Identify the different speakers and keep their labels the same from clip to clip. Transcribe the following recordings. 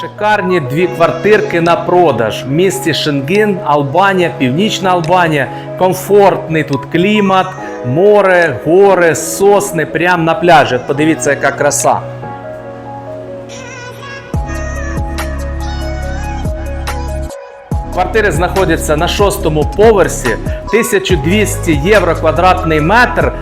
Speaker 1: Шикарні дві квартирки на продаж в місті Шенген, Албанія, Північна Албанія. Комфортний тут клімат, море, гори, сосни, прямо на пляжі. Подивіться, яка краса. Квартири знаходяться на шостому поверсі, 1200 євро квадратний метр.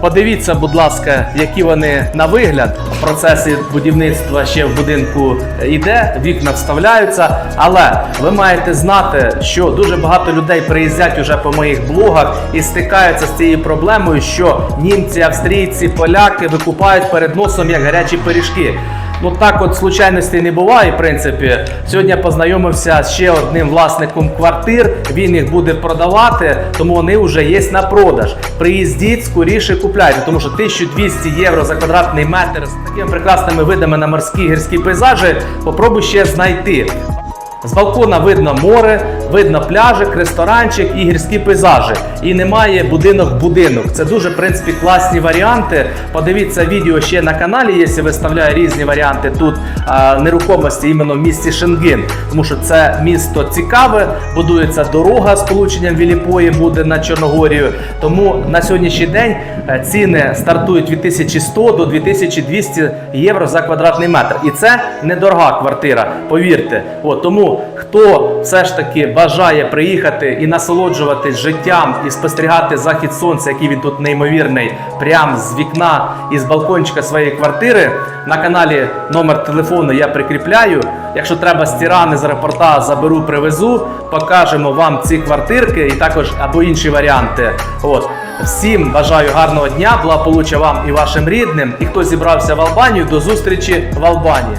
Speaker 1: Подивіться, будь ласка, які вони на вигляд. Процеси будівництва ще в будинку йде, вікна вставляються. Але ви маєте знати, що дуже багато людей приїздять уже по моїх блогах і стикаються з цією проблемою, що німці, австрійці, поляки викупають перед носом як гарячі пиріжки. Ну так от случайностей не буває, в принципі. Сьогодні я познайомився з ще одним власником квартир. Він їх буде продавати, тому вони вже є на продаж. Приїздіть, скоріше купляйте, тому що 1200 євро за квадратний метр з такими прекрасними видами на морські гірські пейзажі. Попробуй ще знайти. З балкона видно море, видно пляжик, ресторанчик і гірські пейзажі. І немає будинок-будинок. Це дуже в принципі класні варіанти. Подивіться відео ще на каналі, якщо виставляю різні варіанти тут а, нерухомості іменно в місті Шенген. Тому що це місто цікаве, будується дорога з полученням Віліпої буде на Чорногорію. Тому на сьогоднішній день е, ціни стартують від 1100 до 2200 євро за квадратний метр. І це недорога квартира, повірте. От, тому хто все ж таки бажає приїхати і насолоджуватись життям і спостерігати захід сонця, який він тут неймовірний, прямо з вікна і з балкончика своєї квартири. На каналі номер телефону я прикріпляю. Якщо треба з Тірани з аеропорта заберу, привезу, покажемо вам ці квартирки і також або інші варіанти. От. Всім бажаю гарного дня, благополуччя вам і вашим рідним. І хто зібрався в Албанію, до зустрічі в Албанії.